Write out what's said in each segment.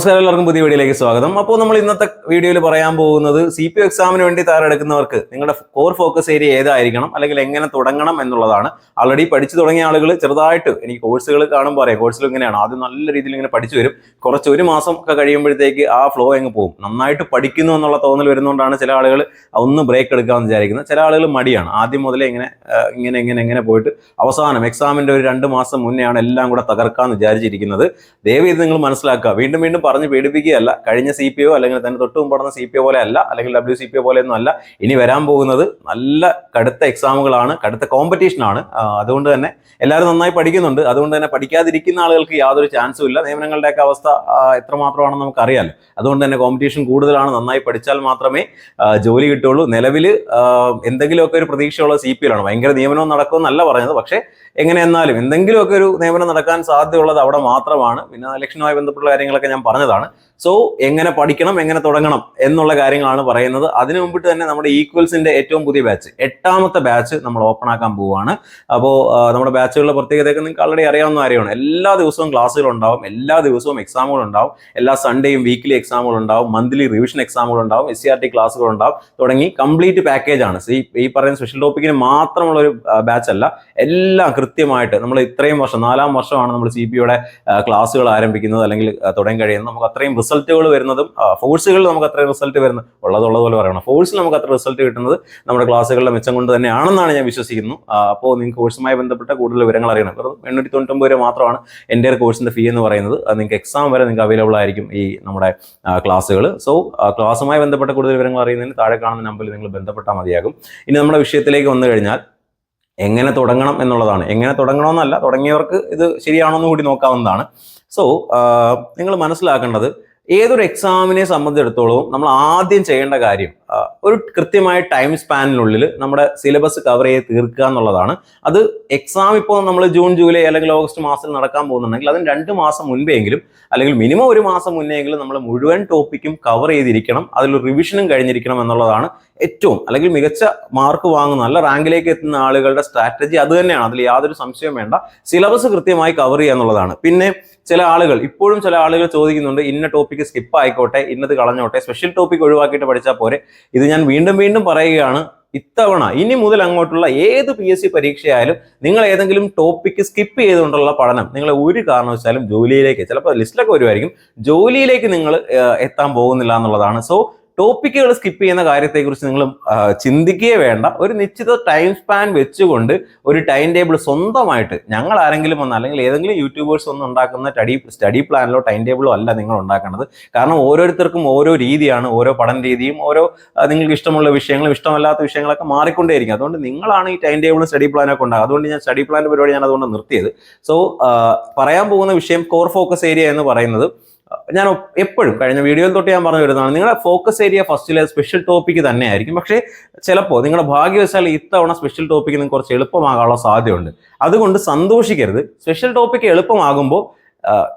നമസ്കാരം എല്ലാവർക്കും പുതിയ വീഡിയോയിലേക്ക് സ്വാഗതം. അപ്പോൾ നമ്മൾ ഇന്നത്തെ വീഡിയോയിൽ പറയാൻ പോകുന്നത് സി പി എക്സാമിന് വേണ്ടി തയ്യാറെടുക്കുന്നവർക്ക് നിങ്ങളുടെ കോർ ഫോക്കസ് ഏരിയ ഏതായിരിക്കണം? അല്ലെങ്കിൽ എങ്ങനെ തുടങ്ങണം എന്നുള്ളതാണ്. ആൾറെഡി പഠിച്ചു തുടങ്ങിയ ആളുകൾ ചെറുതായിട്ട് എനിക്ക് കോഴ്സുകൾ കാണുമ്പോൾ പറയാം കോഴ്സുകൾ ഇങ്ങനെയാണ്. ആദ്യം നല്ല രീതിയിൽ ഇങ്ങനെ പഠിച്ചു വരും. കുറച്ച് ഒരു മാസം ഒക്കെ കഴിയുമ്പോഴത്തേക്ക് ആ ഫ്ലോ അങ്ങ് പോകും. നന്നായിട്ട് പഠിക്കുന്നു എന്നുള്ള തോന്നൽ വരുന്നതുകൊണ്ടാണ് ചില ആളുകൾ ഒന്ന് ബ്രേക്ക് എടുക്കാമെന്ന് വിചാരിക്കുന്നത്. ചില ആളുകൾ മടിയാണ്. ആദ്യം മുതലേ ഇങ്ങനെ ഇങ്ങനെ ഇങ്ങനെ ഇങ്ങനെ പോയിട്ട് അവസാനം എക്സാമിന്റെ ഒരു രണ്ട് മാസം മുന്നെയാണ് എല്ലാം കൂടെ തകർക്കാമെന്ന് വിചാരിച്ചിരിക്കുന്നത്. ദയവ് ഇത് നിങ്ങൾ മനസ്സിലാക്കുക. വീണ്ടും വീണ്ടും പറഞ്ഞ് പേടിപ്പിക്കുകയല്ല കഴിഞ്ഞ സി പി ഒ അല്ലെങ്കിൽ തന്നെ തൊട്ട് മുമ്പ് സി പി ഒ പോലെ അല്ല അല്ലെങ്കിൽ ഡബ്ല്യു സി പി ഒ പോലെ ഒന്നും അല്ല. ഇനി വരാൻ പോകുന്നത് നല്ല കടുത്ത എക്സാമുകളാണ് കടുത്ത കോമ്പറ്റീഷനാണ് അതുകൊണ്ട് തന്നെ എല്ലാവരും നന്നായി പഠിക്കുന്നുണ്ട്. അതുകൊണ്ട് തന്നെ പഠിക്കാതിരിക്കുന്ന ആളുകൾക്ക് യാതൊരു ചാൻസും ഇല്ല. നിയമനങ്ങളുടെയൊക്കെ അവസ്ഥ എത്രമാത്രമാണെന്ന് നമുക്കറിയാലോ. അതുകൊണ്ട് തന്നെ കോമ്പറ്റീഷൻ കൂടുതലാണ്. നന്നായി പഠിച്ചാൽ മാത്രമേ ജോലി കിട്ടുള്ളൂ നിലവിൽ എന്തെങ്കിലുമൊക്കെ ഒരു പ്രതീക്ഷയുള്ള സി പി ആണ് ഭയങ്കര നിയമനവും നടക്കുമെന്നല്ല പറഞ്ഞത്. പക്ഷേ എങ്ങനെ എന്നാലും എന്തെങ്കിലുമൊക്കെ ഒരു നിയമനം നടക്കാൻ സാധ്യതയുള്ളത് അവിടെ മാത്രമാണ്. പിന്നെ ഇലക്ഷനുമായി ബന്ധപ്പെട്ട കാര്യങ്ങളൊക്കെ ഞാൻ പറഞ്ഞതാണ്. സോ എങ്ങനെ പഠിക്കണം എങ്ങനെ തുടങ്ങണം എന്നുള്ള കാര്യങ്ങളാണ് പറയുന്നത്. അതിനു മുമ്പിട്ട് തന്നെ നമ്മുടെ ഈക്വൽസിന്റെ ഏറ്റവും പുതിയ ബാച്ച് എട്ടാമത്തെ ബാച്ച് നമ്മൾ ഓപ്പൺ ആക്കാൻ പോവുകയാണ്. അപ്പോൾ നമ്മുടെ ബാച്ചുകളുടെ പ്രത്യേകതയൊക്കെ നിങ്ങൾക്ക് ആൾറെഡി അറിയാവുന്ന കാര്യമാണ്. എല്ലാ ദിവസവും ക്ലാസ്സുകൾ ഉണ്ടാവും എല്ലാ ദിവസവും എക്സാമുകൾ ഉണ്ടാവും. എല്ലാ സൺഡേയും വീക്ക്ലി എക്സാമുകൾ ഉണ്ടാവും മന്ത്ലി റിവിഷൻ എക്സാമുകൾ ഉണ്ടാവും എസ് സി ആർ ടി ക്ലാസ്സുകൾ ഉണ്ടാവും. തുടങ്ങി കംപ്ലീറ്റ് പാക്കേജ് ആണ്. ഈ ഈ പറയുന്ന സ്പെഷ്യൽ ടോപ്പിക്കിന് മാത്രമുള്ള ഒരു ബാച്ച് അല്ല എല്ലാം കൃത്യമായിട്ട് നമ്മൾ ഇത്രയും വർഷം നാലാം വർഷമാണ് നമ്മൾ സി പി യുടെ ക്ലാസ്സുകൾ ആരംഭിക്കുന്നത് അല്ലെങ്കിൽ തുടങ്ങി കഴിയുന്നത്. നമുക്ക് അത്രയും റിസൾട്ടുകൾ വരുന്നതും ഫോഴ്സുകളിൽ നമുക്ക് അത്ര റിസൾട്ട് വരുന്നത് ഉള്ളതുള്ളത് പോലെ പറയണം. ഫോഴ്സിൽ നമുക്ക് അത്ര റിസൾട്ട് കിട്ടുന്നത് നമ്മുടെ ക്ലാസ്സുകളുടെ മെച്ചം കൊണ്ട് തന്നെയാണെന്നാണ് ഞാൻ വിശ്വസിക്കുന്നു. അപ്പോൾ നിങ്ങൾക്ക് കോഴ്സുമായി ബന്ധപ്പെട്ട കൂടുതൽ വിവരങ്ങൾ അറിയണം. വെറും എണ്ണൂറ്റി തൊണ്ണൂറ്റൊമ്പത് രൂപ മാത്രമാണ് എന്റെ കോഴ്സിന്റെ ഫീ എന്ന് പറയുന്നത്. അത് നിങ്ങൾക്ക് എക്സാം വരെ നിങ്ങൾക്ക് അവൈലബിൾ ആയിരിക്കും ഈ നമ്മുടെ ക്ലാസ്സുകൾ. സോ ക്ലാസ്സുമായി ബന്ധപ്പെട്ട കൂടുതൽ വിവരങ്ങൾ അറിയുന്നതിന് താഴെ കാണുന്ന നമ്പറിൽ നിങ്ങൾ ബന്ധപ്പെട്ടാൽ മതിയാകും. ഇനി നമ്മുടെ വിഷയത്തിലേക്ക് വന്നു കഴിഞ്ഞാൽ എങ്ങനെ തുടങ്ങണം എന്നുള്ളതാണ്. എങ്ങനെ തുടങ്ങണമെന്നല്ല തുടങ്ങിയവർക്ക് ഇത് ശരിയാണോ എന്ന് കൂടി നോക്കാവുന്നതാണ്. സോ നിങ്ങൾ മനസ്സിലാക്കേണ്ടത് ഏതൊരു എക്സാമിനെ സംബന്ധിച്ചിടത്തോളം നമ്മൾ ആദ്യം ചെയ്യേണ്ട കാര്യം ഒരു കൃത്യമായ ടൈം സ്പാനിനുള്ളിൽ നമ്മുടെ സിലബസ് കവർ ചെയ്ത് തീർക്കുക എന്നുള്ളതാണ്. അത് എക്സാം ഇപ്പോൾ നമ്മൾ ജൂൺ ജൂലൈ അല്ലെങ്കിൽ ഓഗസ്റ്റ് മാസത്തിൽ നടക്കാൻ പോകുന്നുണ്ടെങ്കിൽ അതിന് രണ്ട് മാസം മുൻപെങ്കിലും അല്ലെങ്കിൽ മിനിമം ഒരു മാസം മുന്നെങ്കിലും നമ്മൾ മുഴുവൻ ടോപ്പിക്കും കവർ ചെയ്തിരിക്കണം അതിൽ റിവിഷനും കഴിഞ്ഞിരിക്കണം എന്നുള്ളതാണ് ഏറ്റവും അല്ലെങ്കിൽ മികച്ച മാർക്ക് വാങ്ങുന്ന നല്ല റാങ്കിലേക്ക് എത്തുന്ന ആളുകളുടെ സ്ട്രാറ്റജി അത് തന്നെയാണ്. അതിൽ യാതൊരു സംശയവും വേണ്ട. സിലബസ് കൃത്യമായി കവർ ചെയ്യുക എന്നുള്ളതാണ്. പിന്നെ ചില ആളുകൾ ഇപ്പോഴും ചില ആളുകൾ ചോദിക്കുന്നുണ്ട് ഇന്ന ടോപ്പിക്ക് സ്കിപ്പ് ആയിക്കോട്ടെ ഇന്നത് കളഞ്ഞോട്ടെ സ്പെഷ്യൽ ടോപ്പിക് ഒഴിവാക്കിയിട്ട് പഠിച്ചാൽ പോരെ. ഇത് ഞാൻ വീണ്ടും വീണ്ടും പറയുകയാണ്. ഇത്തവണ ഇനി മുതൽ അങ്ങോട്ടുള്ള ഏത് പി എസ് സി പരീക്ഷയായാലും നിങ്ങൾ ഏതെങ്കിലും ടോപ്പിക്ക് സ്കിപ്പ് ചെയ്തുകൊണ്ടുള്ള പഠനം നിങ്ങൾ ഒരു കാരണവശാലും ജോലിയിലേക്ക് ചിലപ്പോൾ ലിസ്റ്റിലൊക്കെ വരുമായിരിക്കും ജോലിയിലേക്ക് നിങ്ങൾ എത്താൻ പോകുന്നില്ല എന്നുള്ളതാണ്. സോ ടോപ്പിക്കുകൾ സ്കിപ്പ് ചെയ്യുന്ന കാര്യത്തെക്കുറിച്ച് നിങ്ങൾ ചിന്തിക്കുകയേ വേണ്ട. ഒരു നിശ്ചിത ടൈം സ്പാൻ വെച്ചുകൊണ്ട് ഒരു ടൈം ടേബിൾ സ്വന്തമായിട്ട് ഞങ്ങൾ ആരെങ്കിലും വന്ന അല്ലെങ്കിൽ ഏതെങ്കിലും യൂട്യൂബേഴ്സ് ഒന്നും ഉണ്ടാക്കുന്ന സ്റ്റഡി സ്റ്റഡി പ്ലാനിലോ ടൈം ടേബിളോ അല്ല നിങ്ങൾ ഉണ്ടാക്കേണ്ടത്. കാരണം ഓരോരുത്തർക്കും ഓരോ രീതിയാണ് ഓരോ പഠന രീതിയും ഓരോ നിങ്ങൾക്ക് ഇഷ്ടമുള്ള വിഷയങ്ങളും ഇഷ്ടമല്ലാത്ത വിഷയങ്ങളൊക്കെ മാറിക്കൊണ്ടേയിരിക്കും. അതുകൊണ്ട് നിങ്ങളാണ് ഈ ടൈം ടേബിളും സ്റ്റഡി പ്ലാനൊക്കെ ഉണ്ടാകുക അതുകൊണ്ട് ഞാൻ സ്റ്റഡി പ്ലാന്റെ പരിപാടി ഞാൻ അതുകൊണ്ട് നിർത്തിയത്. സോ പറയാൻ പോകുന്ന വിഷയം കോർ ഫോക്കസ് ഏരിയ എന്ന് പറയുന്നത് ഞാൻ എപ്പോഴും കഴിഞ്ഞ വീഡിയോയിൽ തൊട്ട് ഞാൻ പറഞ്ഞു വരുന്നതാണ് നിങ്ങളുടെ ഫോക്കസ് ഏരിയ ഫസ്റ്റിലെ സ്പെഷ്യൽ ടോപ്പിക്ക് തന്നെയായിരിക്കും. പക്ഷേ ചിലപ്പോൾ നിങ്ങളുടെ ഭാഗ്യവശാൽ ഇത്തവണ സ്പെഷ്യൽ ടോപ്പിക്ക് നിങ്ങൾക്ക് കുറച്ച് എളുപ്പമാകാനുള്ള സാധ്യതയുണ്ട്. അതുകൊണ്ട് സന്തോഷിക്കരുത്. സ്പെഷ്യൽ ടോപ്പിക്ക് എളുപ്പമാകുമ്പോൾ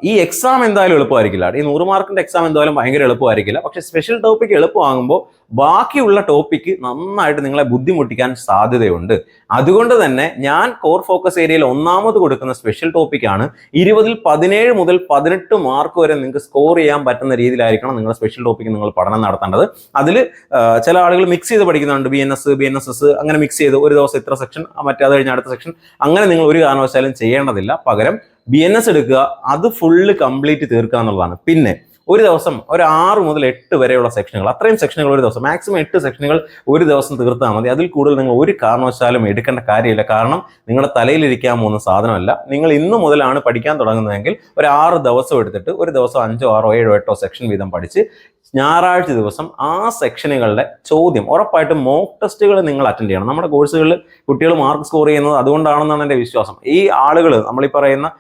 ഈ എക്സാം എന്തായാലും എളുപ്പമായിരിക്കില്ല. ഈ നൂറ് മാർക്കിന്റെ എക്സാം എന്തായാലും ഭയങ്കര എളുപ്പമായിരിക്കില്ല. പക്ഷെ സ്പെഷ്യൽ ടോപ്പിക്ക് എളുപ്പമാകുമ്പോൾ ബാക്കിയുള്ള ടോപ്പിക്ക് നന്നായിട്ട് നിങ്ങളെ ബുദ്ധിമുട്ടിക്കാൻ സാധ്യതയുണ്ട്. അതുകൊണ്ട് തന്നെ ഞാൻ കോർ ഫോക്കസ് ഏരിയയിൽ ഒന്നാമത് കൊടുക്കുന്ന സ്പെഷ്യൽ ടോപ്പിക്കാണ് ഇരുപതിൽ പതിനേഴ് മുതൽ പതിനെട്ട് മാർക്ക് വരെ നിങ്ങൾക്ക് സ്കോർ ചെയ്യാൻ പറ്റുന്ന രീതിയിലായിരിക്കണം നിങ്ങളുടെ സ്പെഷ്യൽ ടോപ്പിക്ക് നിങ്ങൾ പഠനം നടത്തേണ്ടത്. അതിൽ ചില ആളുകൾ മിക്സ് ചെയ്ത് പഠിക്കുന്നുണ്ട്. B N S B N S S അങ്ങനെ മിക്സ് ചെയ്ത് ഒരു ദിവസം ഇത്ര സെക്ഷൻ മറ്റേ അത് കഴിഞ്ഞ അടുത്ത സെക്ഷൻ അങ്ങനെ നിങ്ങൾ ഒരു കാരണവശാലും ചെയ്യേണ്ടതില്ല. പകരം ബി എൻ എസ് എടുക്കുക അത് ഫുള്ള് കംപ്ലീറ്റ് തീർക്കുക എന്നുള്ളതാണ്. പിന്നെ ഒരു ദിവസം ഒരു ആറ് മുതൽ എട്ട് വരെയുള്ള സെക്ഷനുകൾ അത്രയും സെക്ഷനുകൾ ഒരു ദിവസം. മാക്സിമം എട്ട് സെക്ഷനുകൾ ഒരു ദിവസം തീർത്താൽ മതി. അതിൽ കൂടുതൽ നിങ്ങൾ ഒരു കാരണവശാലും എടുക്കേണ്ട കാര്യമില്ല. കാരണം നിങ്ങളുടെ തലയിലിരിക്കാൻ പോകുന്ന സാധനമല്ല. നിങ്ങൾ ഇന്ന് മുതലാണ് പഠിക്കാൻ തുടങ്ങുന്നതെങ്കിൽ ഒരു ആറ് ദിവസം എടുത്തിട്ട് ഒരു ദിവസം അഞ്ചോ ആറോ ഏഴോ എട്ടോ സെക്ഷൻ വീതം പഠിച്ച് ഞായറാഴ്ച ദിവസം ആ സെക്ഷനുകളുടെ ചോദ്യം ഉറപ്പായിട്ടും മോക്ക് ടെസ്റ്റുകൾ നിങ്ങൾ അറ്റൻഡ് ചെയ്യണം. നമ്മുടെ കോഴ്സുകളിൽ കുട്ടികൾ മാർക്ക് സ്കോർ ചെയ്യുന്നത് അതുകൊണ്ടാണെന്നാണ് എന്റെ വിശ്വാസം. ഈ ആളുകൾ നമ്മളീ പറയുന്ന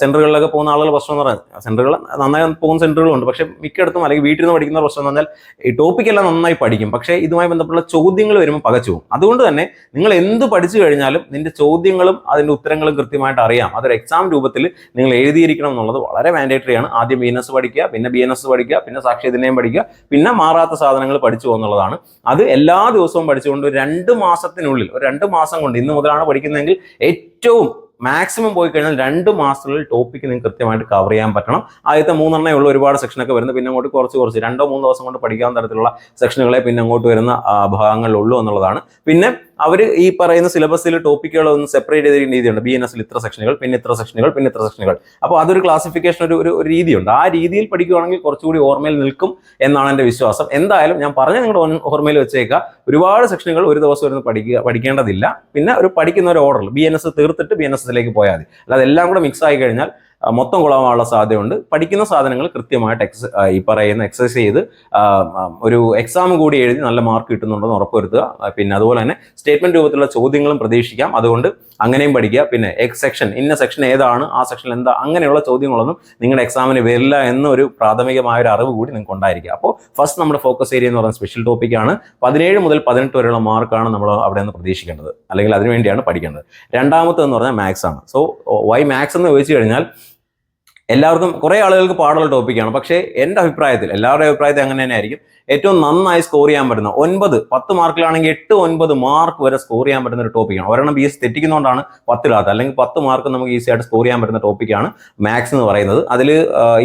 സെന്ററുകളിലൊക്കെ പോകുന്ന ആളുകൾ പ്രശ്നം എന്ന് പറയുന്നത് സെന്ററുകൾ നന്നായി പോകുന്ന സെന്ററുകളുണ്ട് പക്ഷേ മിക്കയിടത്തും അല്ലെങ്കിൽ വീട്ടിൽ നിന്ന് പഠിക്കുന്ന പ്രശ്നം എന്ന് പറഞ്ഞാൽ ഈ ടോപ്പിക്കെല്ലാം നന്നായി പഠിക്കും. പക്ഷേ ഇതുമായി ബന്ധപ്പെട്ട ചോദ്യങ്ങൾ വരുമ്പോൾ പകച്ചു പോകും. അതുകൊണ്ട് തന്നെ നിങ്ങൾ എന്ത് പഠിച്ചു കഴിഞ്ഞാലും നിന്റെ ചോദ്യങ്ങളും അതിന്റെ ഉത്തരങ്ങളും കൃത്യമായിട്ട് അറിയാം. അതൊരു എക്സാം രൂപത്തിൽ നിങ്ങൾ എഴുതിയിരിക്കണം എന്നുള്ളത് വളരെ മാൻഡേറ്ററി ആണ്. ആദ്യം ബി എൻ എസ് പഠിക്കുക പിന്നെ ബി എൻ എസ് പഠിക്കുക പിന്നെ സാക്ഷ്യതിനെയും പഠിക്കുക പിന്നെ മാറാത്ത സാധനങ്ങൾ പഠിച്ചു പോകുന്നുള്ളതാണ് അത് എല്ലാ ദിവസവും പഠിച്ചുകൊണ്ട് രണ്ട് മാസത്തിനുള്ളിൽ ഒരു രണ്ട് മാസം കൊണ്ട് ഇന്ന് മുതലാണ് പഠിക്കുന്നതെങ്കിൽ ഏറ്റവും മാക്സിമം പോയി കഴിഞ്ഞാൽ രണ്ട് മാസത്തിനുള്ളിൽ ടോപ്പിക്ക് നിങ്ങൾക്ക് കൃത്യമായിട്ട് കവർ ചെയ്യാൻ പറ്റണം. ആദ്യത്തെ മൂന്നെണ്ണേ ഉള്ള ഒരുപാട് സെക്ഷനൊക്കെ വരുന്നത്. പിന്നെ അങ്ങോട്ട് കുറച്ച് കുറച്ച്. രണ്ടോ മൂന്നോ ദിവസം കൊണ്ട് പഠിക്കാവുന്ന തരത്തിലുള്ള സെക്ഷനുകളെ പിന്നെ അങ്ങോട്ട് വരുന്ന ഭാഗങ്ങളിലുള്ളൂ എന്നുള്ളതാണ്. പിന്നെ അവർ ഈ പറയുന്ന സിലബസിൽ ടോപ്പിക്കുകൾ ഒന്ന് സെപ്പറേറ്റ് ചെയ്ത രീതിയുണ്ട് ബി എൻ എസിൽ ഇത്ര സെക്ഷനുകൾ പിന്നെ ഇത്ര സെക്ഷനുകൾ പിന്നെ ഇത്ര സെക്ഷനുകൾ. അപ്പോൾ അതൊരു ക്ലാസിഫിക്കേഷൻ ഒരു ഒരു ഒരു രീതിയുണ്ട്. ആ രീതിയിൽ പഠിക്കുകയാണെങ്കിൽ കുറച്ചുകൂടി ഓർമ്മയിൽ നിൽക്കും എന്നാണ് എന്റെ വിശ്വാസം. എന്തായാലും ഞാൻ പറഞ്ഞ നിങ്ങളുടെ ഓർമ്മയിൽ വെച്ചേക്കുക ഒരുപാട് സെക്ഷനുകൾ ഒരു ദിവസം ഇരുന്ന് പഠിക്കുക പഠിക്കേണ്ടതില്ല. പിന്നെ ഒരു പഠിക്കുന്ന ഒരു ഓർഡർ ബി എൻ എസ് തീർത്തിട്ട് ബി എൻ എസ് എസിലേക്ക് പോയാൽ മതി. അല്ലാതെ എല്ലാം കൂടെ മിക്സ് ആയി കഴിഞ്ഞാൽ മൊത്തം കുളമാനുള്ള സാധ്യതയുണ്ട്. പഠിക്കുന്ന സാധനങ്ങൾ കൃത്യമായിട്ട് എക്സ് ഈ പറയുന്ന എക്സസൈസ് ചെയ്ത് ഒരു എക്സാം കൂടി എഴുതി നല്ല മാർക്ക് കിട്ടുന്നുണ്ടെന്ന് ഉറപ്പുവരുത്തുക. പിന്നെ അതുപോലെ തന്നെ സ്റ്റേറ്റ്മെന്റ് രൂപത്തിലുള്ള ചോദ്യങ്ങളും പ്രതീക്ഷിക്കാം. അതുകൊണ്ട് അങ്ങനെയും പഠിക്കുക. പിന്നെ എക്സ് സെക്ഷൻ ഇന്ന സെക്ഷൻ ഏതാണ് ആ സെക്ഷൻ എന്താ അങ്ങനെയുള്ള ചോദ്യങ്ങളൊന്നും നിങ്ങളുടെ എക്സാമിന് വരില്ല എന്നൊരു പ്രാഥമികമായ ഒരു അറിവ് കൂടി നിങ്ങൾക്ക് ഉണ്ടായിരിക്കുക അപ്പോൾ ഫസ്റ്റ് നമ്മുടെ ഫോക്കസ് ഏരിയ എന്ന് പറയുന്ന സ്പെഷ്യൽ ടോപ്പിക്കാണ് പതിനേഴ് മുതൽ പതിനെട്ട് വരെയുള്ള മാർക്കാണ് നമ്മൾ അവിടെ നിന്ന് പ്രതീക്ഷിക്കേണ്ടത്. അല്ലെങ്കിൽ അതിനുവേണ്ടിയാണ് പഠിക്കേണ്ടത്. രണ്ടാമത്തെ പറഞ്ഞാൽ മാത്സ് ആണ്. സോ വൈ മാത്സ് എന്ന് ചോദിച്ചു കഴിഞ്ഞാൽ എല്ലാവർക്കും കുറേ ആളുകൾക്ക് പാടുള്ള ടോപ്പിക്കാണ്. പക്ഷേ എന്റെ അഭിപ്രായത്തിൽ എല്ലാവരുടെ അഭിപ്രായത്തിൽ അങ്ങനെ തന്നെ ആയിരിക്കും ഏറ്റവും നന്നായി സ്കോർ ചെയ്യാൻ പറ്റുന്ന ഒൻപത് പത്ത് മാർക്കിലാണെങ്കിൽ എട്ട് ഒൻപത് മാർക്ക് വരെ സ്കോർ ചെയ്യാൻ പറ്റുന്ന ഒരു ടോപ്പിക്കാണ് ഒരെണ്ണം ബി എസ് തെറ്റിക്കുന്നതുകൊണ്ടാണ് പത്തിലാത്ത അല്ലെങ്കിൽ പത്ത് മാർക്ക് നമുക്ക് ഈസി ആയിട്ട് സ്കോർ ചെയ്യാൻ പറ്റുന്ന ടോപ്പിക്കാണ് മാത്സ് എന്ന് പറയുന്നത്. അതിൽ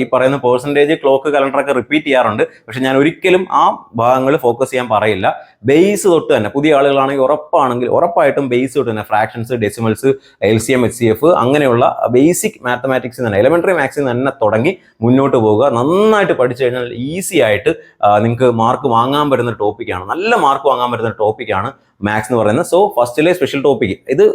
ഈ പറയുന്ന പേഴ്സന്റേജ് ക്ലോക്ക് കലണ്ടറൊക്കെ റിപ്പീറ്റ് ചെയ്യാറുണ്ട്. പക്ഷെ ഞാൻ ഒരിക്കലും ആ ഭാഗങ്ങൾ ഫോക്കസ് ചെയ്യാൻ പറയില്ല. ബേസ് തൊട്ട് തന്നെ പുതിയ ആളുകളാണെങ്കിൽ ഉറപ്പാണെങ്കിൽ ഉറപ്പായിട്ടും ബേസ് തൊട്ട് തന്നെ fractions decimals L C M H C F അങ്ങനെയുള്ള ബേസിക് മാത്തമാറ്റിക്സ് തന്നെ എലമെന്ററി മാത്സിൽ നിന്ന് തന്നെ തുടങ്ങി മുന്നോട്ട് പോവുക. നന്നായിട്ട് പഠിച്ചു കഴിഞ്ഞാൽ ഈസി ആയിട്ട് നിങ്ങൾക്ക് മാർക്ക് വാങ്ങാൻ പറ്റുന്ന ടോപ്പിക്കാണ് നല്ല മാർക്ക് വാങ്ങാൻ പറ്റുന്ന ടോപ്പിക്കാണ് മാത്സ് എന്ന് പറയുന്നത്. സോ ഫസ്റ്റിലെ സ്പെഷ്യൽ ടോപ്പിക് ഇത്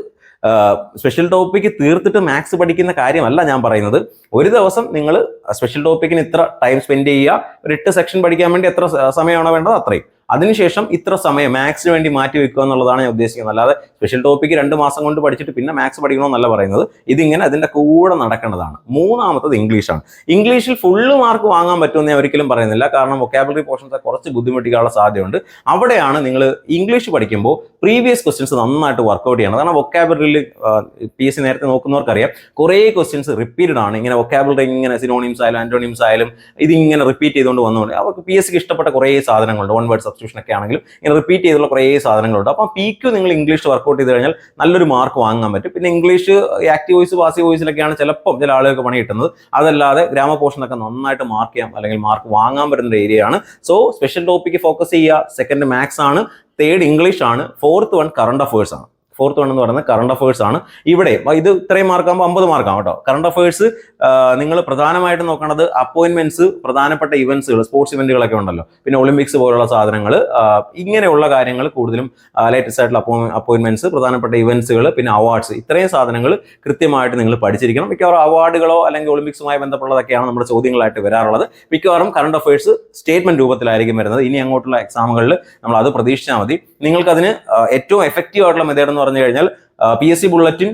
സ്പെഷ്യൽ ടോപ്പിക്ക് തീർത്തിട്ട് മാത്സ് പഠിക്കുന്ന കാര്യമല്ല ഞാൻ പറയുന്നത്. ഒരു ദിവസം നിങ്ങൾ സ്പെഷ്യൽ ടോപ്പിക്കിന് ഇത്ര ടൈം സ്പെൻഡ് ചെയ്യുക. ഒരു എട്ട് സെക്ഷൻ പഠിക്കാൻ വേണ്ടി എത്ര സമയമാണോ വേണ്ടത് അത്രയും. അതിനുശേഷം ഇത്ര സമയം മാത്സിന് വേണ്ടി മാറ്റി വെക്കുക എന്നുള്ളതാണ് ഞാൻ ഉദ്ദേശിക്കുന്നത്. അല്ലാതെ സ്പെഷ്യൽ ടോപ്പിക്ക് രണ്ട് മാസം കൊണ്ട് പഠിച്ചിട്ട് പിന്നെ മാത്സ് പഠിക്കണമെന്നല്ല പറയുന്നത്. ഇതിങ്ങനെ അതിന്റെ കൂടെ നടക്കേണ്ടതാണ്. മൂന്നാമത്തത് ഇംഗ്ലീഷാണ് ഇംഗ്ലീഷിൽ ഫുള്ള് മാർക്ക് വാങ്ങാൻ പറ്റുമെന്ന് ഞാൻ ഒരിക്കലും പറയുന്നില്ല. കാരണം വൊക്കാബുലറി പോർഷൻസ് കുറച്ച് ബുദ്ധിമുട്ടിക്കാനുള്ള സാധ്യതയുണ്ട്. അവിടെയാണ് നിങ്ങൾ ഇംഗ്ലീഷ് പഠിക്കുമ്പോൾ പ്രീവിയസ് ക്വസ്റ്റ്യൻസ് നന്നായിട്ട് വർക്കൗട്ട് ചെയ്യണം. കാരണം വൊക്കാബുലറിയിൽ പി എസ് സി നേരത്തെ നോക്കുന്നവർക്കറിയാം. കുറേ ക്വസ്റ്റ്യൻസ് റിപ്പീറ്റഡ് ആണ്. ഇങ്ങനെ വൊക്കാബുലറി ഇങ്ങനെ സിനോണിംസ് ആയാലും ആന്റോണിംസ് ആയാലും ഇതിങ്ങനെ റിപ്പീറ്റ് ചെയ്തുകൊണ്ട് വന്നുകൊണ്ട്. അവർക്ക് പി എസ് സിക്ക് ഇഷ്ടപ്പെട്ട കുറേ സാധനങ്ങളുണ്ട്. വൺ വേർഡ് സബ്സ്റ്റിറ്റ്യൂഷൻ ഒക്കെ ആണെങ്കിലും ഇങ്ങനെ റിപ്പീറ്റ് ചെയ്തുള്ള കുറേ സാധനങ്ങളുണ്ട്. അപ്പം പി ക്യു നിങ്ങൾ ഇംഗ്ലീഷ് വർക്കൗട്ട് ചെയ്ത് കഴിഞ്ഞാൽ നല്ലൊരു മാർക്ക് വാങ്ങാൻ പറ്റും. പിന്നെ ഇംഗ്ലീഷ് ആക്റ്റീവ് വോയിസ് പാസീവ് വോയിസിലൊക്കെയാണ് ചിലപ്പം ചില ആളുകൾക്ക് പണി കിട്ടുന്നത്. അതല്ലാതെ ഗ്രാമ പോർഷനൊക്കെ നന്നായിട്ട് മാർക്ക് ചെയ്യാം അല്ലെങ്കിൽ മാർക്ക് വാങ്ങാൻ പറ്റുന്ന ഏരിയയാണ് സോ സ്പെഷ്യൽ ടോപ്പിക്ക് ഫോക്കസ് ചെയ്യുക. സെക്കൻഡ് മാത്സ് ആണ്. തേർഡ് ഇംഗ്ലീഷ് ആണ്. ഫോർത്ത് വൺ കറണ്ട് അഫേഴ്സ് ആണ്. ഫോർത്ത് വൺ എന്ന് പറയുന്നത് കറണ്ട് അഫേഴ്സ് ആണ്. ഇവിടെ ഇത് ഇത്രയും മാർക്കാകുമ്പോൾ അമ്പത് മാർക്കാണ് കേട്ടോ. കറണ്ട് അഫേഴ്സ് നിങ്ങൾ പ്രധാനമായിട്ട് നോക്കേണ്ടത് അപ്പോയിൻമെന്റ്സ് പ്രധാനപ്പെട്ട ഇവന്റ്സുകൾ സ്പോർട്സ് ഇവന്റുകളൊക്കെ ഉണ്ടല്ലോ. പിന്നെ ഒളിമ്പിക്സ് പോലുള്ള സാധനങ്ങൾ ഇങ്ങനെയുള്ള കാര്യങ്ങൾ കൂടുതലും ലേറ്റസ്റ്റ് ആയിട്ടുള്ള അപ്പോ അപ്പോയിൻമെന്റ്സ് പ്രധാനപ്പെട്ട ഇവന്റ്സുകൾ പിന്നെ അവാർഡ്സ് ഇത്രയും സാധനങ്ങൾ കൃത്യമായിട്ട് നിങ്ങൾ പഠിച്ചിരിക്കണം. മിക്കവാറും അവാർഡുകളോ അല്ലെങ്കിൽ ഒളിമ്പിക്സുമായി ബന്ധപ്പെട്ടതൊക്കെയാണ് നമ്മുടെ ചോദ്യങ്ങളായിട്ട് വരാറുള്ളത്. മിക്കവാറും കറണ്ട് അഫയേഴ്സ് സ്റ്റേറ്റ്മെന്റ് രൂപത്തിലായിരിക്കും വരുന്നത്. ഇനി അങ്ങോട്ടുള്ള എക്സാമുകളിൽ നമ്മൾ അത് പ്രതീക്ഷിച്ചാൽ മതി. നിങ്ങൾക്കതിന് അതിന് ഏറ്റവും എഫക്റ്റീവ് ആയിട്ടുള്ള മെത്തേഡ് എന്ന് പറഞ്ഞു കഴിഞ്ഞാൽ പി എസ് സി ബുള്ളറ്റിൻ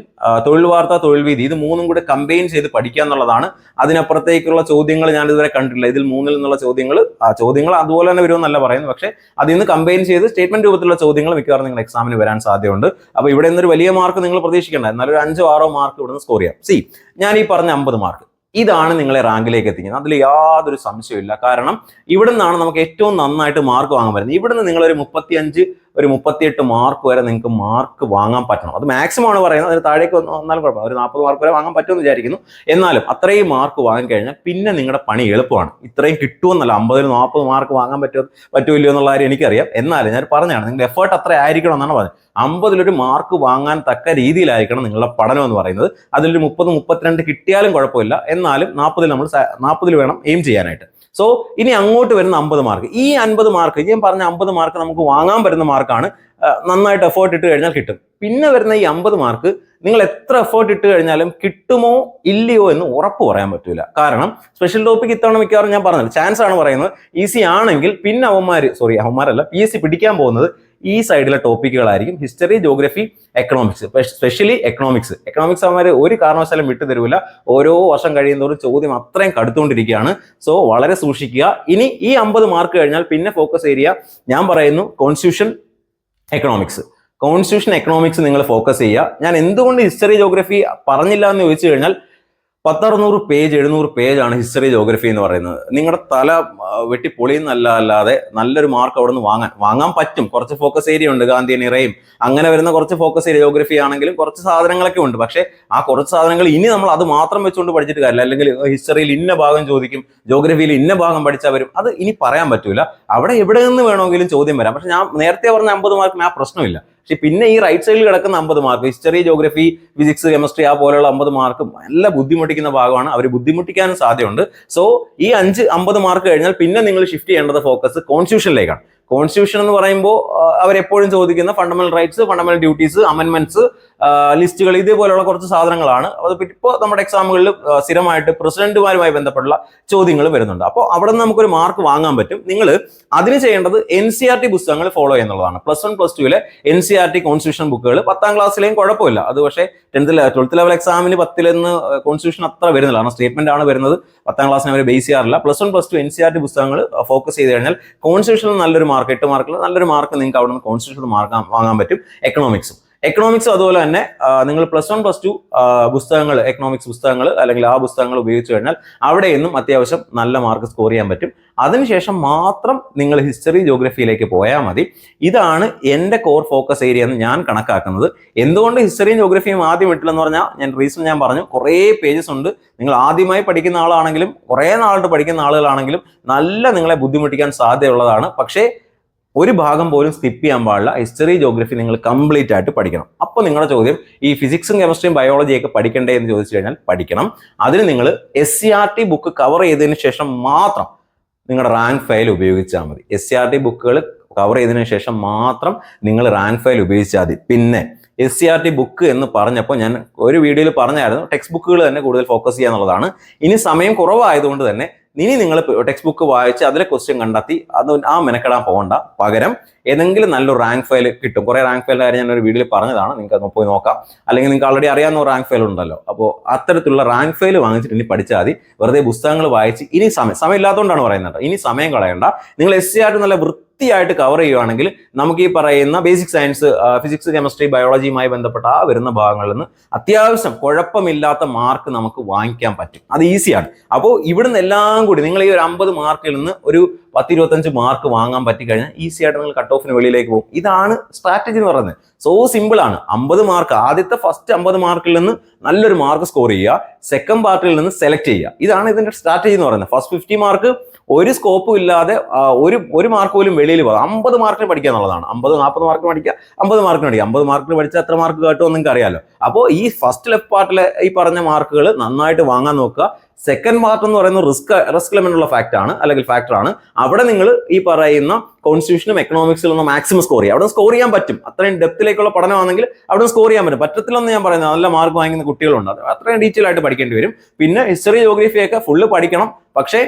തൊഴിൽ വാർത്ത തൊഴിൽ വീതി ഇത് മൂന്നും കൂടെ കമ്പൈൻ ചെയ്ത് പഠിക്കുക എന്നുള്ളതാണ്. അതിനപ്പുറത്തേക്കുള്ള ചോദ്യങ്ങൾ ഞാൻ ഇതുവരെ കണ്ടിട്ടില്ല. ഇതിൽ മൂന്നിൽ നിന്നുള്ള ചോദ്യങ്ങൾ ആ ചോദ്യങ്ങൾ അതുപോലെ തന്നെ വരുമെന്നല്ല പറയുന്നത്. പക്ഷേ അതിൽ നിന്ന് കമ്പൈൻ ചെയ്ത് സ്റ്റേറ്റ്മെന്റ് രൂപത്തിലുള്ള ചോദ്യങ്ങൾ മിക്കവാറും നിങ്ങൾ എക്സാമിന് വരാൻ സാധ്യതയുണ്ട്. അപ്പോൾ ഇവിടെ നിന്നൊരു വലിയ മാർക്ക് നിങ്ങൾ പ്രതീക്ഷിക്കേണ്ട. എന്നാലും ഒരു അഞ്ചോ ആറോ മാർക്ക് ഇവിടുന്ന് സ്കോർ ചെയ്യാം. സി ഞാൻ ഈ പറഞ്ഞ അമ്പത് മാർക്ക് ഇതാണ് നിങ്ങളെ റാങ്കിലേക്ക് എത്തിക്കുന്നത്. അതിൽ യാതൊരു സംശയമില്ല കാരണം ഇവിടുന്നാണ് നമുക്ക് ഏറ്റവും നന്നായിട്ട് മാർക്ക് വാങ്ങാൻ വരുന്നത് ഇവിടുന്ന് നിങ്ങളൊരു മുപ്പത്തിയഞ്ച് ഒരു മുപ്പത്തിയെട്ട് മാർക്ക് വരെ നിങ്ങൾക്ക് മാർക്ക് വാങ്ങാൻ പറ്റണം. അത് മാക്സിമം ആണ് പറയുന്നത്. അതിന് താഴേക്ക് വന്ന് വന്നാലും കുഴപ്പമില്ല. ഒരു നാൽപ്പത് മാർക്ക് വരെ വാങ്ങാൻ പറ്റുമെന്ന് വിചാരിക്കുന്നു. എന്നാലും അത്രയും മാർക്ക് വാങ്ങിക്കഴിഞ്ഞാൽ പിന്നെ നിങ്ങളുടെ പണി എളുപ്പമാണ്. ഇത്രയും കിട്ടുമെന്നല്ല. അമ്പതിൽ നാൽപ്പത് മാർക്ക് വാങ്ങാൻ പറ്റുമോ പറ്റൂല്ലോ എന്നുള്ള കാര്യം എനിക്കറിയാം. എന്നാലും ഞാൻ പറഞ്ഞതാണ്. നിങ്ങളുടെ എഫേർട്ട് അത്ര ആയിരിക്കണം എന്നാണ് പറഞ്ഞത്. അമ്പതിലൊരു മാർക്ക് വാങ്ങാൻ തക്ക രീതിയിലായിരിക്കണം നിങ്ങളുടെ പഠനം എന്ന് പറയുന്നത്. അതിലൊരു മുപ്പത് മുപ്പത്തിരണ്ട് കിട്ടിയാലും കുഴപ്പമില്ല. എന്നാലും നാൽപ്പതിൽ നമ്മൾ നാൽപ്പതിൽ വേണം എയിം ചെയ്യാനായിട്ട്. സോ ഇനി അങ്ങോട്ട് വരുന്ന അമ്പത് മാർക്ക് ഈ അൻപത് മാർക്ക് ഞാൻ പറഞ്ഞ അമ്പത് മാർക്ക് നമുക്ക് വാങ്ങാൻ പറ്റുന്ന മാർക്കാണ് നന്നായിട്ട് എഫേർട്ട് ഇട്ട് കഴിഞ്ഞാൽ കിട്ടും. പിന്നെ വരുന്ന ഈ അമ്പത് മാർക്ക് നിങ്ങൾ എത്ര എഫേർട്ട് ഇട്ട് കഴിഞ്ഞാലും കിട്ടുമോ ഇല്ലയോ എന്ന് ഉറപ്പ് പറയാൻ പറ്റൂല. കാരണം സ്പെഷ്യൽ ടോപ്പിക് ഇത്തവണ മിക്കവാറും ഞാൻ പറഞ്ഞത് ചാൻസ് ആണ് പറയുന്നത്. ഈസി ആണെങ്കിൽ പിന്നെ അവന്മാർ സോറി അവന്മാരല്ല പി എസ് സി പിടിക്കാൻ പോകുന്നത് ഈ സൈഡിലെ ടോപ്പിക്കുകളായിരിക്കും history geography economics specially economics economics അവന്മാർ ഒരു കാരണവശാലും വിട്ടു തരൂല. ഓരോ വർഷം കഴിയുന്നതോറും ചോദ്യം അത്രയും കടുത്തുകൊണ്ടിരിക്കുകയാണ്. സോ വളരെ സൂക്ഷിക്കുക. ഇനി ഈ അമ്പത് മാർക്ക് കഴിഞ്ഞാൽ പിന്നെ ഫോക്കസ് ഏരിയ ഞാൻ പറയുന്നു കോൺസ്റ്റിറ്റ്യൂഷൻ എക്കണോമിക്സ് കോൺസ്റ്റിറ്റ്യൂഷൻ എക്കണോമിക്സ് നിങ്ങൾ ഫോക്കസ് ചെയ്യുക. ഞാൻ എന്തുകൊണ്ട് ഹിസ്റ്ററി ജോഗ്രഫി പറഞ്ഞില്ല എന്ന് ചോദിച്ചു കഴിഞ്ഞാൽ പത്തറുന്നൂറ് പേജ് എഴുന്നൂറ് പേജ് ആണ് ഹിസ്റ്ററി ജോഗ്രഫി എന്ന് പറയുന്നത്. നിങ്ങളുടെ തല വെട്ടി പൊളിയുന്നല്ല അല്ലാതെ നല്ലൊരു മാർക്ക് അവിടെ നിന്ന് വാങ്ങാൻ വാങ്ങാൻ പറ്റും. കുറച്ച് ഫോക്കസ് ഏരിയ ഉണ്ട് ഗാന്ധി നിറയും. അങ്ങനെ വരുന്ന കുറച്ച് ഫോക്കസ് ഏരിയ ജോഗ്രഫി ആണെങ്കിലും കുറച്ച് സാധനങ്ങളൊക്കെ ഉണ്ട്. പക്ഷേ ആ കുറച്ച് സാധനങ്ങൾ ഇനി നമ്മൾ അത് മാത്രം വെച്ചുകൊണ്ട് പഠിച്ചിട്ട് കാര്യമില്ല. അല്ലെങ്കിൽ ഹിസ്റ്ററിയിൽ ഇന്ന ഭാഗം ചോദിക്കും ജോഗ്രഫിയിൽ ഇന്ന ഭാഗം പഠിച്ചാൽ വരും. അത് ഇനി പറയാൻ പറ്റൂല. അവിടെ എവിടെ നിന്ന് വേണമെങ്കിലും ചോദ്യം വരാം. പക്ഷെ ഞാൻ നേരത്തെ പറഞ്ഞ അമ്പത് മാർക്കിന് ആ പ്രശ്നമില്ല. പക്ഷെ പിന്നെ ഈ റൈറ്റ് സൈഡിൽ കിടക്കുന്ന അമ്പത് mark history geography physics chemistry ആ പോലെയുള്ള അമ്പത് മാർക്കും നല്ല ബുദ്ധിമുട്ടിക്കുന്ന ഭാഗമാണ്. അവർ ബുദ്ധിമുട്ടിക്കാനും സാധ്യതയുണ്ട്. സോ ഈ അഞ്ച് അമ്പത് മാർക്ക് കഴിഞ്ഞാൽ പിന്നെ നിങ്ങൾ ഷിഫ്റ്റ് ചെയ്യേണ്ടത് ഫോക്കസ് കോൺസ്റ്റിറ്റ്യൂഷനിലേക്കാണ് കോൺസ്റ്റിറ്റ്യൂഷൻ എന്ന് പറയുമ്പോൾ അവരെപ്പോഴും ചോദിക്കുന്ന fundamental rights fundamental duties amendments ലിസ്റ്റുകൾ ഇതേപോലെയുള്ള കുറച്ച് സാധനങ്ങളാണ്. അത് ഇപ്പോൾ നമ്മുടെ എക്സാമുകളിൽ സ്ഥിരമായിട്ട് പ്രസിഡന്റുമാരുമായി ബന്ധപ്പെട്ടുള്ള ചോദ്യങ്ങൾ വരുന്നുണ്ട്. അപ്പോൾ അവിടെ നിന്ന് നമുക്കൊരു മാർക്ക് വാങ്ങാൻ പറ്റും. നിങ്ങൾ അതിന് ചെയ്യേണ്ടത് എൻ സി ആർ ടി പുസ്തകങ്ങൾ ഫോളോ ചെയ്യുന്നുള്ളതാണ്. Plus one plus ടുവിലെ N C R T constitution ബുക്കുകൾ പത്താം ക്ലാസ്സിലെയും കുഴപ്പമില്ല. അത് പക്ഷേ ടെൻത്ത് ട്വൽത്ത് ലെവൽ എക്സാമിന് പത്തിലെന്ന് കോൺസ്റ്റിറ്റ്യൂഷൻ അത്ര വരുന്നില്ല. കാരണം സ്റ്റേറ്റ്മെന്റ് ആണ് വരുന്നത്. പത്താം ക്ലാസ്സിന് അവർ ബേസ് ചെയ്യാറില്ല. Plus one plus two N C R T പുസ്തകങ്ങൾ ഫോക്കസ് ചെയ്ത് കഴിഞ്ഞാൽ കോൺസ്റ്റിറ്റ്യൂഷനിൽ നല്ലൊരു മാർക്ക് എട്ട് മാർക്കിൽ നല്ലൊരു മാർക്ക് നിങ്ങൾക്ക് അവിടെ നിന്ന് കോൺസ്റ്റിറ്റ്യൂഷനിൽ മാർക്ക് വാങ്ങാൻ പറ്റും. എക്കണോമിക്സും എക്കണോമിക്സ് അതുപോലെ തന്നെ നിങ്ങൾ പ്ലസ് വൺ പ്ലസ് ടു പുസ്തകങ്ങൾ എക്കണോമിക്സ് പുസ്തകങ്ങൾ അല്ലെങ്കിൽ ആ പുസ്തകങ്ങൾ ഉപയോഗിച്ച് കഴിഞ്ഞാൽ അവിടെ നിന്നും അത്യാവശ്യം നല്ല മാർക്ക് സ്കോർ ചെയ്യാൻ പറ്റും. അതിനുശേഷം മാത്രം നിങ്ങൾ ഹിസ്റ്ററി ജോഗ്രഫിയിലേക്ക് പോയാൽ മതി. ഇതാണ് എന്റെ കോർ ഫോക്കസ് ഏരിയ എന്ന് ഞാൻ കണക്കാക്കുന്നത്. എന്തുകൊണ്ട് ഹിസ്റ്ററിയും ജോഗ്രഫിയും ആദ്യം ഇട്ടില്ലെന്ന് പറഞ്ഞാൽ ഞാൻ റീസൺ ഞാൻ പറഞ്ഞു. കുറേ പേജസ് ഉണ്ട്. നിങ്ങൾ ആദ്യമായി പഠിക്കുന്ന ആളാണെങ്കിലും കുറേ നാളായിട്ട് പഠിക്കുന്ന ആളുകളാണെങ്കിലും നല്ല നിങ്ങളെ ബുദ്ധിമുട്ടിക്കാൻ സാധ്യതയുള്ളതാണ്. പക്ഷേ ഒരു ഭാഗം പോലും സ്കിപ്പ് ചെയ്യാൻ പാടില്ല. ഹിസ്റ്ററി ജോഗ്രഫി നിങ്ങൾ കംപ്ലീറ്റ് ആയിട്ട് പഠിക്കണം. അപ്പോൾ നിങ്ങളുടെ ചോദ്യം ഈ ഫിസിക്സും കെമിസ്ട്രിയും ബയോളജിയൊക്കെ പഠിക്കണ്ടേ എന്ന് ചോദിച്ചു കഴിഞ്ഞാൽ പഠിക്കണം. അതിന് നിങ്ങൾ S C R T book cover ചെയ്തതിന് ശേഷം മാത്രം നിങ്ങളുടെ റാങ്ക് ഫയൽ ഉപയോഗിച്ചാൽ മതി. എസ് സി ആർ ടി ബുക്കുകൾ കവർ ചെയ്തതിന് ശേഷം മാത്രം നിങ്ങൾ റാങ്ക് ഫയൽ ഉപയോഗിച്ചാൽ മതി. പിന്നെ S C R T book എന്ന് പറഞ്ഞപ്പോൾ ഞാൻ ഒരു വീഡിയോയിൽ പറഞ്ഞായിരുന്നു ടെക്സ്റ്റ് ബുക്കുകൾ തന്നെ കൂടുതൽ ഫോക്കസ് ചെയ്യുക എന്നുള്ളതാണ്. ഇനി സമയം കുറവായതുകൊണ്ട് തന്നെ ഇനി നിങ്ങൾ ടെക്സ്റ്റ് ബുക്ക് വായിച്ച് അതിലെ ക്വസ്റ്റ്യൻ കണ്ടെത്തി അത് ആ മെനക്കെടാൻ പോകണ്ട. പകരം ഏതെങ്കിലും നല്ലൊരു റാങ്ക് ഫയൽ കിട്ടും. കുറേ റാങ്ക് ഫയലിന്റെ കാര്യം ഒരു വീഡിയോയിൽ പറഞ്ഞതാണ്. നിങ്ങൾക്ക് അത് പോയി നോക്കാം. അല്ലെങ്കിൽ നിങ്ങൾക്ക് ആൾറെഡി അറിയാവുന്ന ഒരു റാങ്ക് ഫയൽ ഉണ്ടല്ലോ. അപ്പോൾ അത്തരത്തിലുള്ള റാങ്ക് ഫയൽ വാങ്ങിച്ചിട്ട് ഇനി പഠിച്ചാൽ മതി. വെറുതെ പുസ്തകങ്ങൾ വായിച്ച് ഇനി സമയം സമയം ഇല്ലാത്തതുകൊണ്ടാണ് പറയുന്നത് ഇനി സമയം കളയണ്ട. നിങ്ങൾ എസ് സി ആയിട്ട് നല്ല വൃത്തിയായിട്ട് കവർ ചെയ്യുവാണെങ്കിൽ നമുക്ക് ഈ പറയുന്ന ബേസിക് സയൻസ് ഫിസിക്സ് കെമിസ്ട്രി ബയോളജിയുമായി ബന്ധപ്പെട്ട ആ വരുന്ന ഭാഗങ്ങളിൽ നിന്ന് അത്യാവശ്യം കുഴപ്പമില്ലാത്ത മാർക്ക് നമുക്ക് വാങ്ങിക്കാൻ പറ്റും. അത് ഈസിയാണ് അപ്പോൾ ഇവിടുന്ന് എല്ലാം കൂടി നിങ്ങൾ ഈ ഒരു അമ്പത് മാർക്കിൽ നിന്ന് ഒരു പത്തിരുപത്തഞ്ച് മാർക്ക് വാങ്ങാൻ പറ്റിക്കഴിഞ്ഞാൽ ഈസി ആയിട്ട് നിങ്ങൾ കട്ട് ഓഫിന് വെളിയിലേക്ക് പോകും. ഇതാണ് സ്ട്രാറ്റജി എന്ന് പറയുന്നത്. സോ സിമ്പിൾ ആണ്. അമ്പത് മാർക്ക് ആദ്യത്തെ ഫസ്റ്റ് അമ്പത് മാർക്കിൽ നിന്ന് നല്ലൊരു മാർക്ക് സ്കോർ ചെയ്യുക. സെക്കൻഡ് പാർട്ടിൽ നിന്ന് സെലക്ട് ചെയ്യുക. ഇതാണ് ഇതിന്റെ സ്ട്രാറ്റജി എന്ന് പറയുന്നത്. ഫസ്റ്റ് ഫിഫ്റ്റി മാർക്ക് ഒരു സ്കോപ്പും ഇല്ലാതെ ഒരു ഒരു മാർക്ക് പോലും വെളിയിൽ പോകും. അമ്പത് മാർക്കിന് പഠിക്കുക എന്നുള്ളതാണ്. അമ്പത് നാൽപ്പത് മാർക്കിന് പഠിക്കുക അമ്പത് മാർക്കിന് പഠിക്കുക. അമ്പത് മാർക്കിന് പഠിച്ചാൽ എത്ര മാർക്ക് കേട്ടോ നിങ്ങൾക്ക് അറിയാലോ അപ്പോൾ ഈ ഫസ്റ്റ് ലെഫ്റ്റ് പാർട്ടിലെ ഈ പറഞ്ഞ മാർക്കുകൾ നന്നായിട്ട് വാങ്ങാൻ നോക്കുക. സെക്കൻഡ് പാർട്ട് എന്ന് പറയുന്നത് റിസ്ക് റിസ്ക് ലെവലുള്ള ഉള്ള ഫാക്ട് ആണ് അല്ലെങ്കിൽ ഫാക്ടർ ആണ്. അവിടെ നിങ്ങൾ ഈ പറയുന്ന കോൺസ്റ്റിറ്റ്യൂഷനും എക്കണോമിക്സിലും ഒന്ന് മാക്സിമം സ്കോർ ചെയ്യുക. അവിടെ സ്കോർ ചെയ്യാൻ പറ്റും. അത്രയും ഡെപ്തിലേക്കുള്ള പഠനമാണെങ്കിൽ അവിടെ സ്കോർ ചെയ്യാൻ പറ്റും. പറ്റത്തില്ലെന്ന് ഞാൻ പറയുന്നത് നല്ല മാർക്ക് വാങ്ങുന്ന കുട്ടികളുണ്ട്. അത് അത്രയും ഡീറ്റെയിൽ ആയിട്ട് പഠിക്കേണ്ടി വരും. പിന്നെ ഹിസ്റ്ററി ജോഗ്രഫിയൊക്കെ ഫുള്ള് പഠിക്കണം. പക്ഷേ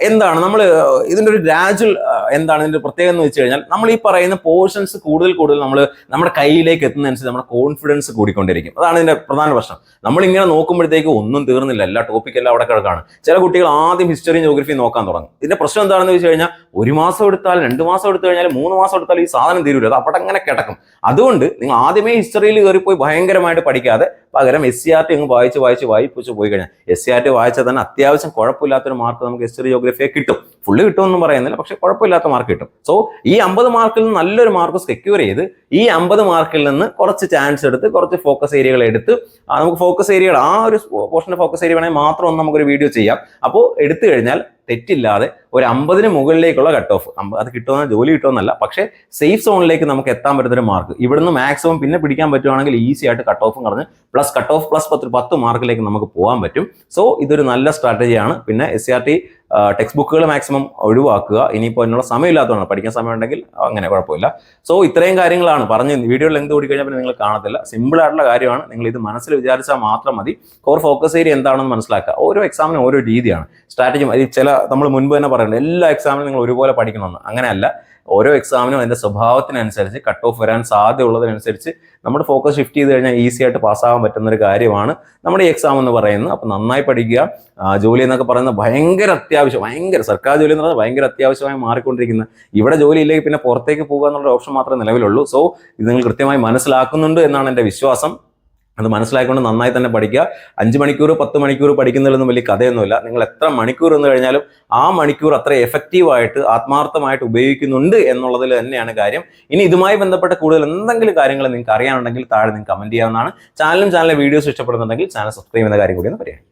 എന്താണ് നമ്മൾ ഇതിന്റെ ഒരു ഗ്രാജുവൽ എന്താണ് ഇതിന്റെ പ്രത്യേകത എന്ന് വെച്ച് കഴിഞ്ഞാൽ നമ്മൾ ഈ പറയുന്ന പോർഷൻസ് കൂടുതൽ കൂടുതൽ നമ്മൾ നമ്മുടെ കയ്യിലേക്ക് എത്തുന്നതനുസരിച്ച് നമ്മുടെ കോൺഫിഡൻസ് കൂടിക്കൊണ്ടിരിക്കും. അതാണ് ഇതിന്റെ പ്രധാന പ്രശ്നം. നമ്മളിങ്ങനെ നോക്കുമ്പോഴത്തേക്ക് ഒന്നും തീർന്നില്ല. എല്ലാ ടോപ്പിക്കെല്ലാം അവിടെ കിടക്കാണ്. ചില കുട്ടികൾ ആദ്യം ഹിസ്റ്ററി ജോഗ്രഫിയും നോക്കാൻ തുടങ്ങും. ഇതിന്റെ പ്രശ്നം എന്താണെന്ന് വെച്ച് കഴിഞ്ഞാൽ ഒരു മാസം എടുത്താൽ രണ്ട് മാസം എടുത്തു കഴിഞ്ഞാൽ മൂന്ന് മാസം എടുത്താൽ ഈ സാധനം തീരുമല്ലോ അത് അവിടെ അങ്ങനെ കിടക്കും. അതുകൊണ്ട് നിങ്ങൾ ആദ്യമേ ഹിസ്റ്ററിയിൽ കയറിപ്പോയി ഭയങ്കരമായിട്ട് പഠിക്കാതെ പകരം എസ് സി ആർ ടി അങ്ങ് വായിച്ച് വായിച്ച് വായിപ്പിച്ച് പോയി കഴിഞ്ഞാൽ എസ് സി ആർ ടി വായിച്ചാൽ തന്നെ അത്യാവശ്യം കുഴപ്പമില്ലാത്തൊരു മാർക്ക് നമുക്ക് ഹിസ്റ്ററി ജോഗ്രഫിയെ കിട്ടും. ഫുള്ള് കിട്ടുമെന്നും പറയുന്നില്ല പക്ഷേ കുഴപ്പമില്ലാത്ത മാർക്ക് കിട്ടും. സോ ഈ അമ്പത് മാർക്കിൽ നിന്ന് നല്ലൊരു മാർക്ക് സെക്യൂർ ചെയ്ത് ഈ അമ്പത് മാർക്കിൽ നിന്ന് കുറച്ച് ചാൻസ് എടുത്ത് കുറച്ച് ഫോക്കസ് ഏരിയകൾ എടുത്ത് നമുക്ക് ഫോക്കസ് ഏരിയകൾ ആ ഒരു പോർഷന്റെ ഫോക്കസ് ഏരിയ വേണമെങ്കിൽ മാത്രം ഒന്ന് നമുക്കൊരു വീഡിയോ ചെയ്യാം. അപ്പോൾ എടുത്തു കഴിഞ്ഞാൽ തെറ്റില്ലാതെ ഒരു അമ്പതിന് മുകളിലേക്കുള്ള കട്ട് ഓഫ് അത് കിട്ടുമെന്ന് ജോലി കിട്ടുമെന്നല്ല പക്ഷേ സേഫ് സോണിലേക്ക് നമുക്ക് എത്താൻ പറ്റുന്നൊരു മാർക്ക് ഇവിടുന്ന് മാക്സിമം പിന്നെ പിടിക്കാൻ പറ്റുവാണെങ്കിൽ ഈസി ആയിട്ട് കട്ട് ഓഫും കടന്ന് പ്ലസ് കട്ട് ഓഫ് പ്ലസ് പത്ത് പത്ത് മാർക്കിലേക്ക് നമുക്ക് പോകാൻ പറ്റും. സോ ഇതൊരു നല്ല സ്ട്രാറ്റജിയാണ് പിന്നെ S C R T text ബുക്കുകൾ മാക്സിമം ഒഴിവാക്കുക. ഇനിയിപ്പോൾ അതിനുള്ള സമയമില്ലാത്തതാണ് പഠിക്കാൻ സമയം ഉണ്ടെങ്കിൽ അങ്ങനെ കുഴപ്പമില്ല. സോ ഇത്രയും കാര്യങ്ങളാണ്. പറഞ്ഞ് വീഡിയോ ലെങ്ത് കൂടി കഴിഞ്ഞാൽ പിന്നെ നിങ്ങൾ കാണത്തില്ല. സിമ്പിൾ ആയിട്ടുള്ള കാര്യമാണ്. നിങ്ങൾ ഇത് മനസ്സിൽ വിചാരിച്ചാൽ മാത്രം മതി. കോർ ഫോക്കസ് ഏരിയ എന്താണെന്ന് മനസ്സിലാക്കുക. ഓരോ എക്സാമിനും ഓരോ രീതിയാണ്. സ്ട്രാറ്റജി ചില നമ്മൾ മുൻപ് തന്നെ പറയുന്നത് എല്ലാ എക്സാമിനും നിങ്ങൾ ഒരുപോലെ പഠിക്കണമെന്ന്. അങ്ങനെയല്ല. ഓരോ എക്സാമിനും അതിന്റെ സ്വഭാവത്തിനനുസരിച്ച് കട്ട് ഓഫ് വരാൻ സാധ്യതയുള്ളതിനനുസരിച്ച് നമ്മുടെ ഫോക്കസ് ഷിഫ്റ്റ് ചെയ്ത് കഴിഞ്ഞാൽ ഈസി ആയിട്ട് പാസ്സാകാൻ പറ്റുന്ന ഒരു കാര്യമാണ് നമ്മുടെ ഈ എക്സാം എന്ന് പറയുന്നത്. അപ്പം നന്നായി പഠിക്കുക. ജോലി എന്നൊക്കെ പറയുന്നത് ഭയങ്കര അത്യാവശ്യം ഭയങ്കര സർക്കാർ ജോലി എന്ന് പറയുന്നത് ഭയങ്കര അത്യാവശ്യമായി മാറിക്കൊണ്ടിരിക്കുന്ന ഇവിടെ ജോലി ഇല്ലെങ്കിൽ പിന്നെ പുറത്തേക്ക് പോകുക എന്നുള്ള ഓപ്ഷൻ മാത്രമേ നിലവിലുള്ളൂ. സോ ഇത് നിങ്ങൾ കൃത്യമായി മനസ്സിലാക്കുന്നുണ്ട് എന്നാണ് എന്റെ വിശ്വാസം. അത് മനസ്സിലാക്കിക്കൊണ്ട് നന്നായി തന്നെ പഠിക്കുക. അഞ്ച് മണിക്കൂർ പത്ത് മണിക്കൂർ പഠിക്കുന്നതിലൊന്നും വലിയ കഥയൊന്നുമില്ല. നിങ്ങൾ എത്ര മണിക്കൂർ എന്ന് കഴിഞ്ഞാലും ആ മണിക്കൂർ അത്ര എഫക്റ്റീവായിട്ട് ആത്മാർത്ഥമായിട്ട് ഉപയോഗിക്കുന്നുണ്ട് എന്നുള്ളതിൽ തന്നെയാണ് കാര്യം. ഇനി ഇതുമായി ബന്ധപ്പെട്ട കൂടുതൽ എന്തെങ്കിലും കാര്യങ്ങൾ നിങ്ങൾക്ക് അറിയാനുണ്ടെങ്കിൽ താഴെ നിങ്ങൾക്ക് കമന്റ് ചെയ്യാവുന്നതാണ്. ചാനലും ചാനലിലെ വീഡിയോസ് ഇഷ്ടപ്പെടുന്നുണ്ടെങ്കിൽ ചാനൽ സബ്സ്ക്രൈബ് ചെയ്യുന്ന കാര്യം കൂടി ഒന്ന് പറയാം.